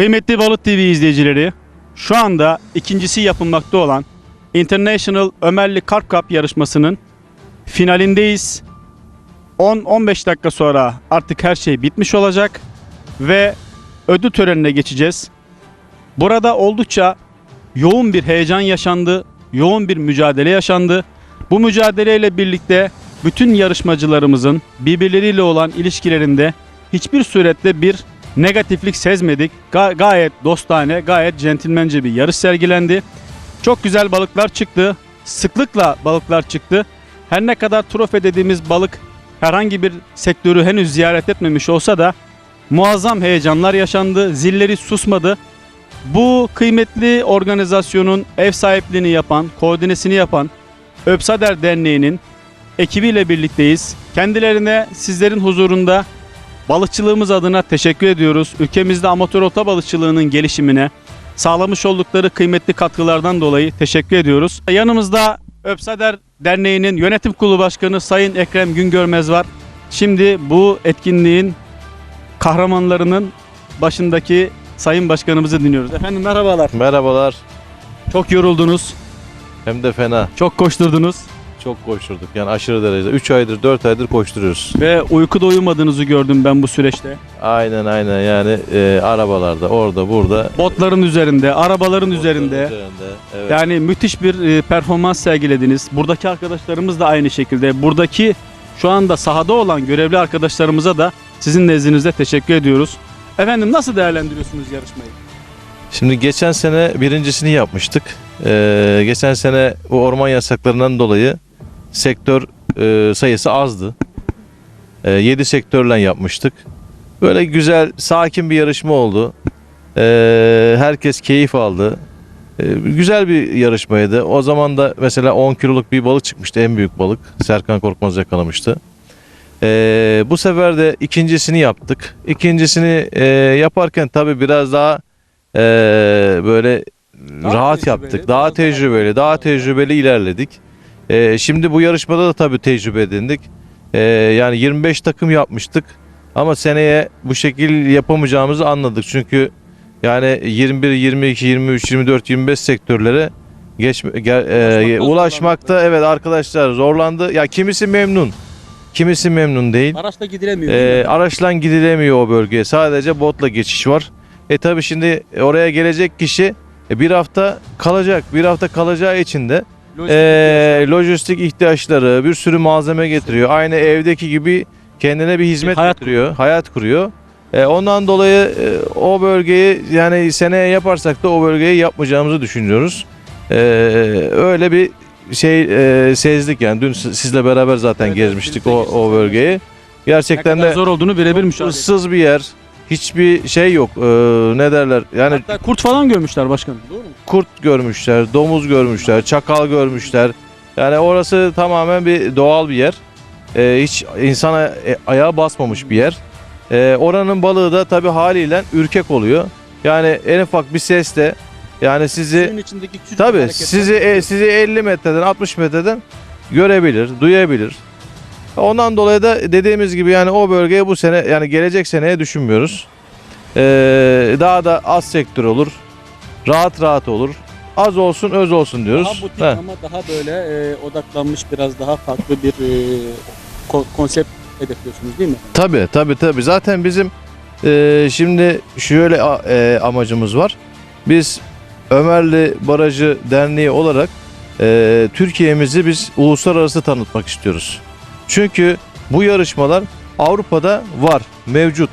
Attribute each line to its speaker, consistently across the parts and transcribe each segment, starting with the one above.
Speaker 1: Kıymetli Balık TV izleyicileri, şu anda ikincisi yapılmakta olan International Ömerli Karp Cup yarışmasının finalindeyiz. 10-15 dakika sonra artık her şey bitmiş olacak ve ödül törenine geçeceğiz. Burada oldukça yoğun bir heyecan yaşandı, yoğun bir mücadele yaşandı. Bu mücadeleyle birlikte bütün yarışmacılarımızın birbirleriyle olan ilişkilerinde hiçbir surette bir negatiflik sezmedik. Ga- gayet dostane, gayet centilmence bir yarış sergilendi. Çok güzel balıklar çıktı. Sıklıkla balıklar çıktı. Her ne kadar trofe dediğimiz balık herhangi bir sektörü henüz ziyaret etmemiş olsa da muazzam heyecanlar yaşandı. Zilleri susmadı. Bu kıymetli organizasyonun ev sahipliğini yapan, koordinesini yapan Öpsader Derneği'nin ekibiyle birlikteyiz. Kendilerine sizlerin huzurunda balıkçılığımız adına teşekkür ediyoruz. Ülkemizde amatör ota balıkçılığının gelişimine sağlamış oldukları kıymetli katkılardan dolayı teşekkür ediyoruz. Yanımızda Öpsader Derneği'nin yönetim kurulu başkanı Sayın Ekrem Güngörmez var. Şimdi bu etkinliğin kahramanlarının başındaki Sayın Başkanımızı dinliyoruz. Efendim merhabalar.
Speaker 2: Merhabalar.
Speaker 1: Çok yoruldunuz,
Speaker 2: Hem de fena.
Speaker 1: çok koşturdunuz
Speaker 2: Çok koşturduk. Yani aşırı derecede. 3 aydır 4 aydır koşturuyoruz.
Speaker 1: ve uykuda uyumadığınızı gördüm ben bu süreçte.
Speaker 2: Aynen aynen yani e, arabalarda orada burada.
Speaker 1: Botların üzerinde, arabaların üzerinde.
Speaker 2: Üzerinde, Evet.
Speaker 1: Yani müthiş bir e, performans sergilediniz. Buradaki arkadaşlarımız da aynı şekilde. Buradaki şu anda sahada olan görevli arkadaşlarımıza da sizin nezdinizde teşekkür ediyoruz. Efendim nasıl değerlendiriyorsunuz yarışmayı?
Speaker 2: Şimdi geçen sene birincisini yapmıştık. Ee, geçen sene bu orman yasaklarından dolayı sektör e, sayısı azdı. 7 sektörle yapmıştık. Böyle güzel, sakin bir yarışma oldu. Ee, herkes keyif aldı. Ee, güzel bir yarışmaydı. O zaman da mesela 10 kiloluk bir balık çıkmıştı, en büyük balık. Serkan Korkmaz yakalamıştı. Ee, bu sefer de ikincisini yaptık. İkincisini e, yaparken tabii biraz daha e, böyle
Speaker 1: Daha
Speaker 2: rahat yaptık. Daha tecrübeli. daha tecrübeli ilerledik. Ee, şimdi bu yarışmada da tabii tecrübe edindik. Ee, yani 25 takım yapmıştık. Ama seneye bu şekil yapamayacağımızı anladık. Çünkü yani 21, 22, 23, 24, 25 sektörlere geçme, gel- e,
Speaker 1: Ulaşmakta
Speaker 2: evet arkadaşlar zorlandı. Ya kimisi memnun. Kimisi memnun değil.
Speaker 1: Araçla gidilemiyor.
Speaker 2: Ee, araçla gidilemiyor o bölgeye. Sadece botla geçiş var. E tabi şimdi oraya gelecek kişi e, bir hafta kalacak. Bir hafta kalacağı için de e, lojistik ihtiyaçları, bir sürü malzeme getiriyor. Aynı evdeki gibi kendine bir hizmet
Speaker 1: hayat
Speaker 2: getiriyor, hayat kuruyor. E, ondan dolayı e, o bölgeyi yani seneye yaparsak da o bölgeyi yapmayacağımızı düşünüyoruz. E, öyle bir şey e, sezdik yani dün siz- sizle beraber zaten
Speaker 1: Evet,
Speaker 2: gezmiştik o, o bölgeyi.
Speaker 1: ne
Speaker 2: Gerçekten
Speaker 1: kadar
Speaker 2: de
Speaker 1: zor olduğunu birebir müşahede. ettik.
Speaker 2: ıssız bir yer. Hiçbir şey yok. E, ne derler? Yani
Speaker 1: Hatta kurt falan görmüşler başkanım. Doğru mu?
Speaker 2: kurt görmüşler, domuz görmüşler, çakal görmüşler. Yani orası tamamen bir doğal bir yer. Ee, hiç insana e, ayağa basmamış bir yer. Ee, oranın balığı da tabii haliyle ürkek oluyor. Yani en ufak bir sesle yani sizi
Speaker 1: Suyun içindeki küçük
Speaker 2: tabii
Speaker 1: hareketler-
Speaker 2: sizi e, sizi 50 metreden 60 metreden görebilir, duyabilir. Ondan dolayı da dediğimiz gibi yani o bölgeye bu sene yani gelecek seneye düşünmüyoruz. Ee, daha da az sektör olur. Rahat rahat olur. Az olsun öz olsun diyoruz.
Speaker 1: Daha butik
Speaker 2: Heh.
Speaker 1: ama daha böyle e, odaklanmış biraz daha farklı bir e, ko- konsept hedefliyorsunuz değil mi?
Speaker 2: Tabii tabii tabii. Zaten bizim e, şimdi şöyle a- e, amacımız var. Biz Ömerli Barajı Derneği olarak e, Türkiye'mizi biz uluslararası tanıtmak istiyoruz. Çünkü bu yarışmalar Avrupa'da var, mevcut.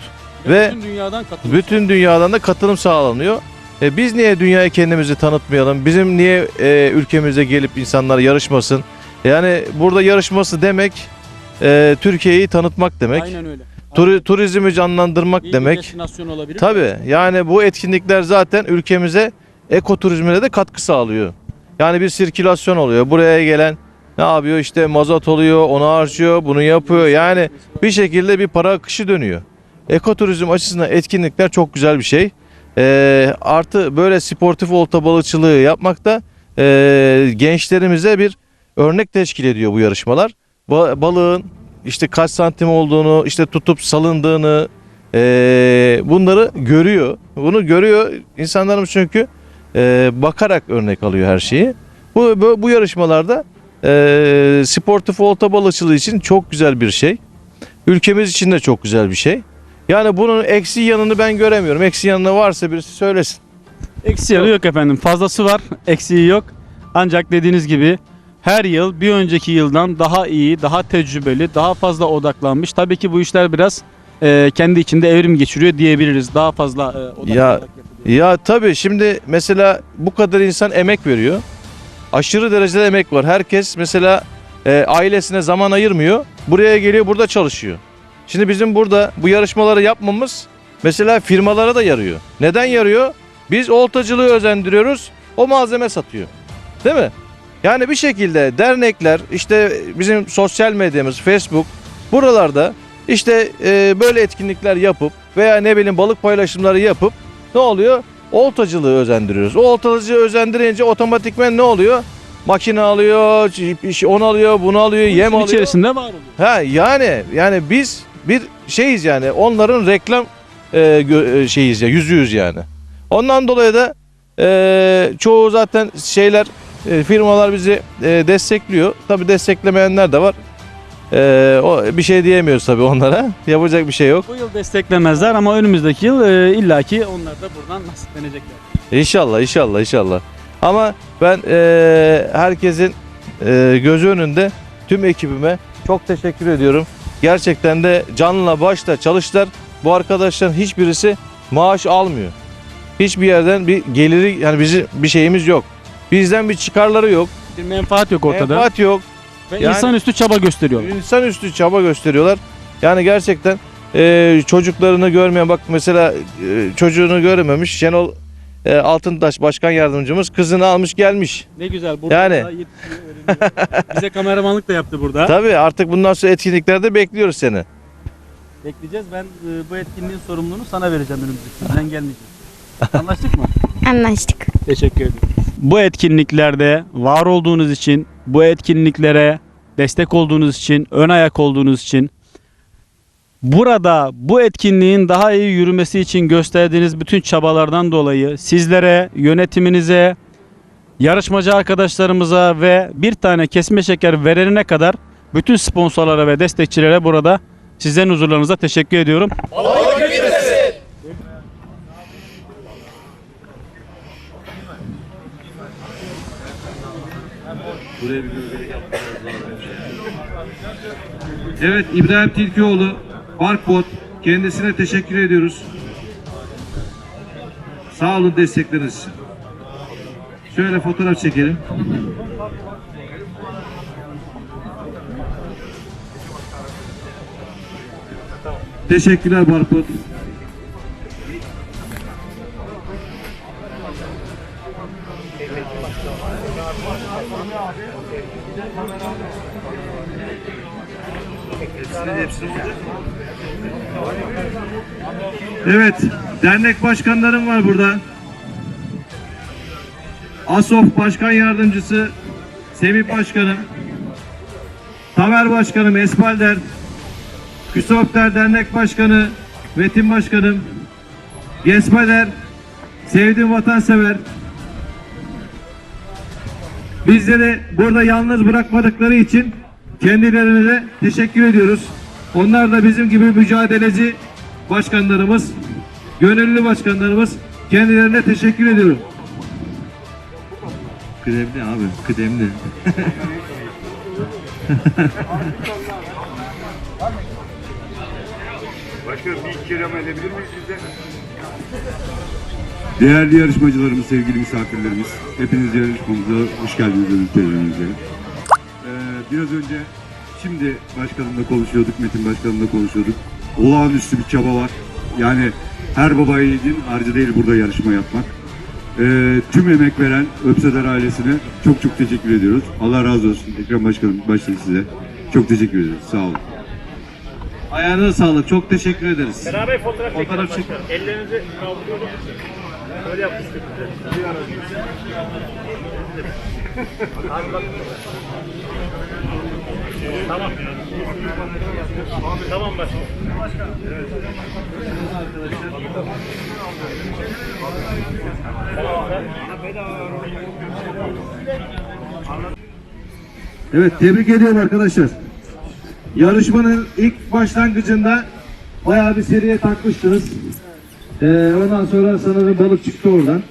Speaker 2: Ve
Speaker 1: bütün dünyadan katılım.
Speaker 2: Bütün dünyadan da katılım sağlanıyor. E biz niye dünyaya kendimizi tanıtmayalım? Bizim niye e, ülkemize gelip insanlar yarışmasın? Yani burada yarışması demek e, Türkiye'yi tanıtmak demek.
Speaker 1: Aynen öyle.
Speaker 2: Turi- turizmi canlandırmak
Speaker 1: İyi bir
Speaker 2: demek.
Speaker 1: destinasyon olabilir.
Speaker 2: Tabii yani bu etkinlikler zaten ülkemize ekoturizmine de katkı sağlıyor. Yani bir sirkülasyon oluyor. Buraya gelen ne yapıyor? İşte mazot oluyor, onu harcıyor, bunu yapıyor. Yani bir şekilde bir para akışı dönüyor. Ekoturizm açısından etkinlikler çok güzel bir şey. Ee, artı böyle sportif olta balıkçılığı yapmak da e, gençlerimize bir örnek teşkil ediyor bu yarışmalar. Ba- balığın işte kaç santim olduğunu, işte tutup salındığını, e, bunları görüyor. Bunu görüyor insanlarımız çünkü e, bakarak örnek alıyor her şeyi. Bu bu, bu yarışmalarda e, sportif olta balıkçılığı için çok güzel bir şey. Ülkemiz için de çok güzel bir şey. Yani bunun eksi yanını ben göremiyorum. Eksi yanı varsa birisi söylesin.
Speaker 1: Eksi yanı yok efendim. Fazlası var, eksiği yok. Ancak dediğiniz gibi her yıl bir önceki yıldan daha iyi, daha tecrübeli, daha fazla odaklanmış. Tabii ki bu işler biraz e, kendi içinde evrim geçiriyor diyebiliriz. Daha fazla e, odaklanarak yapılıyor.
Speaker 2: Ya tabii şimdi mesela bu kadar insan emek veriyor. Aşırı derecede emek var. Herkes mesela e, ailesine zaman ayırmıyor. Buraya geliyor burada çalışıyor. Şimdi bizim burada bu yarışmaları yapmamız mesela firmalara da yarıyor. Neden yarıyor? Biz oltacılığı özendiriyoruz. O malzeme satıyor. Değil mi? Yani bir şekilde dernekler işte bizim sosyal medyamız Facebook buralarda işte e, böyle etkinlikler yapıp veya ne bileyim balık paylaşımları yapıp ne oluyor? Oltacılığı özendiriyoruz. O oltacılığı özendirince otomatikmen ne oluyor? Makine alıyor, onu alıyor, bunu alıyor, yem
Speaker 1: İşin
Speaker 2: alıyor.
Speaker 1: içerisinde var oluyor.
Speaker 2: Ha yani yani biz bir şeyiz yani onların reklam e, e, şeyiz ya yüzüyüz yani. Ondan dolayı da e, çoğu zaten şeyler e, firmalar bizi e, destekliyor. Tabi desteklemeyenler de var. E, o bir şey diyemiyoruz tabi onlara. Yapacak bir şey yok.
Speaker 1: Bu yıl desteklemezler ama önümüzdeki yıl e, illaki onlar da buradan nasiplenecekler.
Speaker 2: İnşallah inşallah inşallah. Ama ben e, herkesin e, gözü önünde tüm ekibime çok teşekkür ediyorum. Gerçekten de canla başla çalıştılar. Bu arkadaşların hiçbirisi maaş almıyor. Hiçbir yerden bir geliri yani bizim bir şeyimiz yok. Bizden bir çıkarları yok.
Speaker 1: Bir menfaat yok ortada.
Speaker 2: Menfaat yok.
Speaker 1: Ve
Speaker 2: Yani-
Speaker 1: insanüstü çaba gösteriyorlar.
Speaker 2: İnsanüstü çaba gösteriyorlar. Yani gerçekten e, çocuklarını görmeyen bak mesela e, çocuğunu görememiş Şenol e, Altıntaş başkan yardımcımız kızını almış gelmiş.
Speaker 1: Ne güzel. Burada
Speaker 2: Yani.
Speaker 1: Bize kameramanlık da yaptı burada.
Speaker 2: Tabii artık bundan sonra etkinliklerde bekliyoruz seni.
Speaker 1: Bekleyeceğiz. Ben e, bu etkinliğin sorumluluğunu sana vereceğim önümüzdeki. Ben gelmeyeceğim. Anlaştık mı?
Speaker 3: Anlaştık.
Speaker 1: Teşekkür ederim. Bu etkinliklerde var olduğunuz için, bu etkinliklere destek olduğunuz için, ön ayak olduğunuz için burada bu etkinliğin daha iyi yürümesi için gösterdiğiniz bütün çabalardan dolayı sizlere, yönetiminize, yarışmacı arkadaşlarımıza ve bir tane kesme şeker verenine kadar bütün sponsorlara ve destekçilere burada sizlerin huzurlarınıza teşekkür ediyorum.
Speaker 4: Evet İbrahim Tilkioğlu Barkbot kendisine teşekkür ediyoruz. Sağ olun destekleriniz için. Şöyle fotoğraf çekelim. Teşekkürler Barkbot. Evet, dernek başkanlarım var burada. ASOF Başkan Yardımcısı Semih Başkanım, Tamer Başkanım Espalder, Küsopter Dernek Başkanı Metin Başkanım, Gespader, Sevdiğim Vatansever, Bizleri burada yalnız bırakmadıkları için kendilerine de teşekkür ediyoruz. Onlar da bizim gibi mücadeleci başkanlarımız, gönüllü başkanlarımız. Kendilerine teşekkür ediyorum. Kıdemli abi, kıdemli.
Speaker 5: Başkanım bir iki kelam edebilir miyiz sizden?
Speaker 6: Değerli yarışmacılarımız, sevgili misafirlerimiz, hepiniz yarışmamıza hoş geldiniz ülkelerimize. Ee, biraz önce şimdi başkanımla konuşuyorduk, Metin başkanımla konuşuyorduk. Olağanüstü bir çaba var. Yani her baba yiğidin harcı değil burada yarışma yapmak. Ee, tüm emek veren Öpseder ailesine çok çok teşekkür ediyoruz. Allah razı olsun. Ekrem Başkanım başta size. Çok teşekkür ediyoruz. Sağ olun.
Speaker 4: Ayağınıza sağlık. Çok teşekkür ederiz.
Speaker 7: Beraber fotoğraf,
Speaker 4: Fotoğraf
Speaker 7: çekelim. Ellerinizi kaldırıyoruz. Bak. Tamam. Tamam başkanım.
Speaker 2: arkadaşlar. Evet tebrik ediyorum arkadaşlar. Yarışmanın ilk başlangıcında bayağı bir seriye takmıştınız. Ee, ondan sonra sanırım balık çıktı oradan.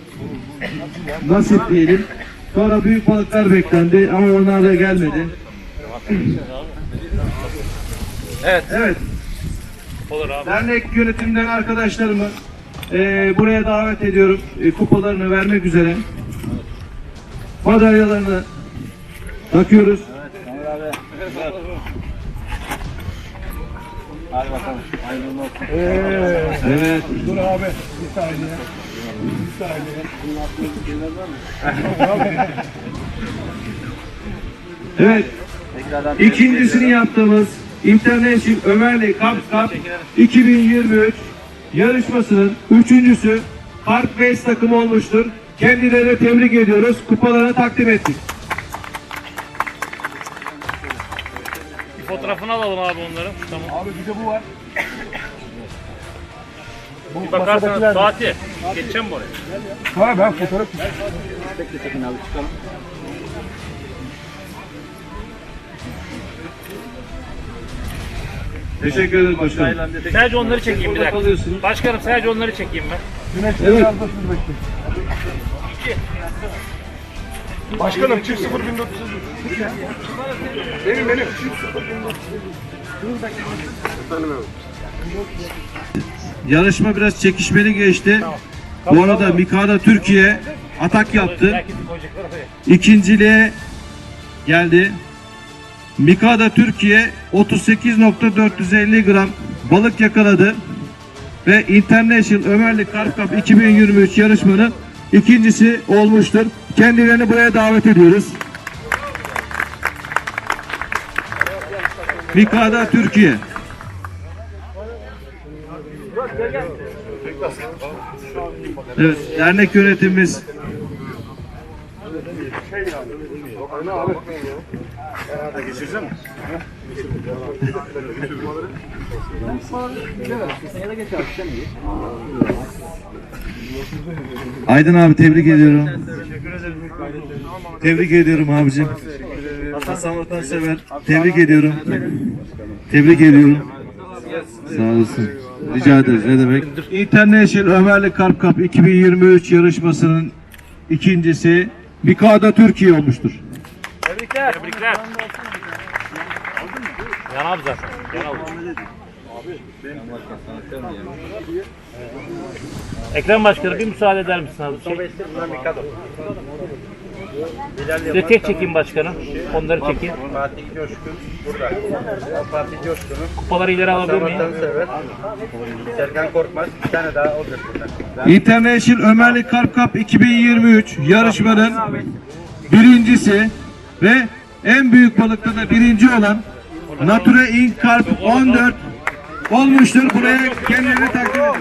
Speaker 2: Nasip diyelim. Sonra büyük balıklar beklendi ama onlar da gelmedi. Evet. Evet.
Speaker 7: Olur abi.
Speaker 2: Dernek yönetimden arkadaşlarımı eee, buraya davet ediyorum. E, kupalarını vermek üzere. Madalyalarını takıyoruz. Evet. Dur abi. Bir saniye. Bir saniye. evet. İkincisini yaptığımız International Ömerli Cup Cup 2023 yarışmasının üçüncüsü Park Base takımı olmuştur. Kendilerini tebrik ediyoruz. Kupalarını takdim ettik.
Speaker 7: Fotoğrafını alalım abi onların. Tamam. Abi bir de bu var. Bir bakarsanız Fatih. Geçeceğim mi oraya?
Speaker 2: Teşekkür ederim başkanım.
Speaker 7: Sadece onları çekeyim bir dakika. Başkanım sadece onları çekeyim ben.
Speaker 2: Evet.
Speaker 4: Başkanım çift 0 1400. Benim benim.
Speaker 2: Yarışma biraz çekişmeli geçti. Bu arada Mikada Türkiye atak yaptı. İkinciliğe geldi. Mikada Türkiye 38.450 gram balık yakaladı ve International Ömerli Karp Cup 2023 yarışmanın ikincisi olmuştur. Kendilerini buraya davet ediyoruz. Mikada Türkiye. Evet, dernek yönetimimiz Aydın abi tebrik ediyorum. Tebrik ediyorum abicim. Hasan Vatansever tebrik ediyorum. Tebrik ediyorum. Sağ olasın. Rica ederiz ne demek. International Ömerli Karp Cup 2023 yarışmasının ikincisi Mikada Türkiye olmuştur.
Speaker 7: Tebrikler. Tebrikler. Yan abi zaten. Yan abi. Ekrem Başkanı bir müsaade eder misin abi? Şey. Size tek çekeyim başkanım. Onları çekeyim.
Speaker 8: Fatih Coşkun burada. Fatih Coşkun'un
Speaker 7: Kupaları ileri alabilir miyim?
Speaker 8: vatansever. Serkan Korkmaz. Bir tane daha olacak buradan.
Speaker 2: International Ömerli Karp Cup 2023 yarışmanın birincisi ve en büyük balıkta da birinci olan Nature Ink Karp 14 olmuştur. Buraya kendilerini takdim ediyorum.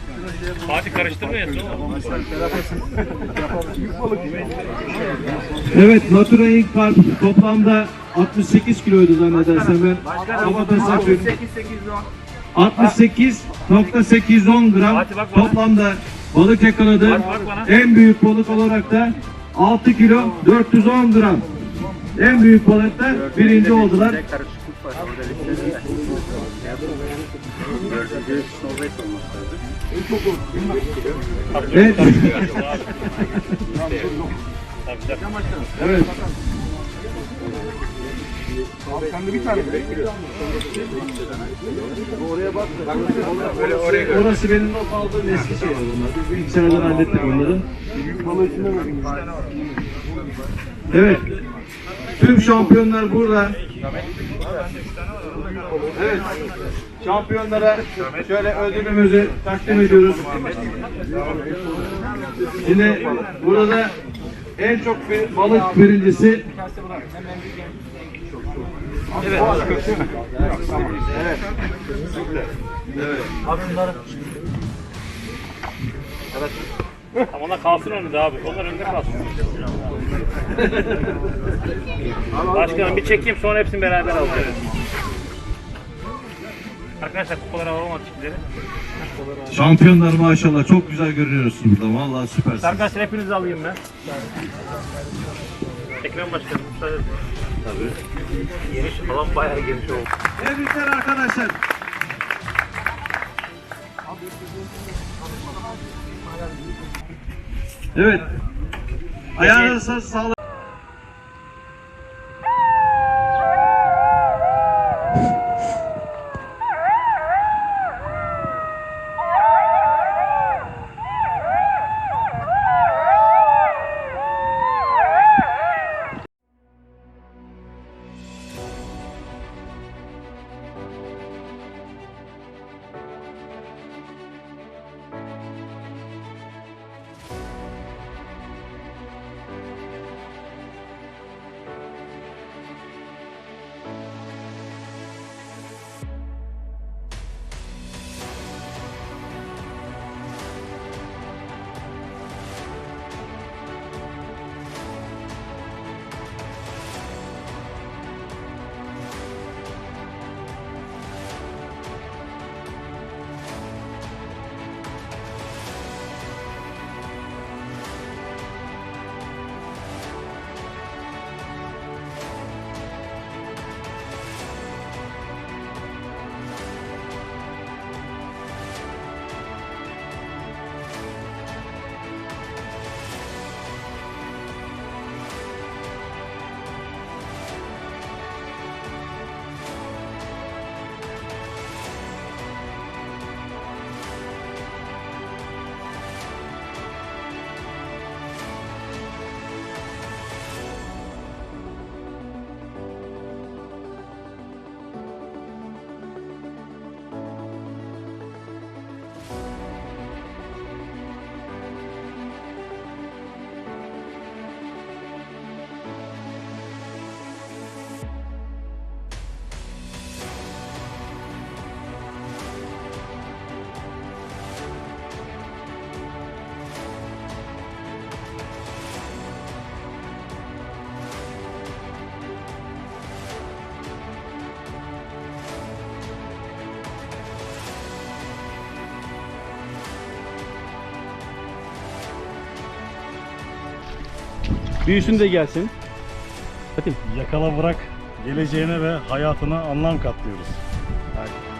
Speaker 7: Fatih karıştırmayasın.
Speaker 2: Evet Nature Ink Karp toplamda 68 kiloydu zannedersem ben. Kafadan saklıyorum. 68.810 gram toplamda balık yakaladı. En büyük balık olarak da 6 kilo 410 gram. En büyük balıkta birinci oldular.
Speaker 8: Karışıklık
Speaker 2: Evet. evet. Orası benim not aldığım eski şeyler bunlar. Biz bilgisayardan hallettik onları. Evet. Tüm şampiyonlar burada. Evet. Şampiyonlara şöyle ödülümüzü takdim ediyoruz. Şimdi burada en çok bir balık birincisi
Speaker 7: Ama onlar kalsın önünde abi. Onlar önünde kalsın. Başkanım bir çekeyim sonra hepsini beraber alacağız. Arkadaşlar kupaları alalım açıkları.
Speaker 2: Şampiyonlar maşallah çok güzel görünüyorsunuz burada. Vallahi süpersiniz.
Speaker 7: Arkadaşlar hepinizi alayım ben. Ekrem Başkanım. müsaade edin. Tabii. Geniş alan bayağı geniş oldu.
Speaker 2: Tebrikler arkadaşlar. Evet. Ayağınıza sağlık.
Speaker 1: Büyüsün de gelsin. Bakın.
Speaker 4: Yakala bırak geleceğine ve hayatına anlam katlıyoruz. Hadi.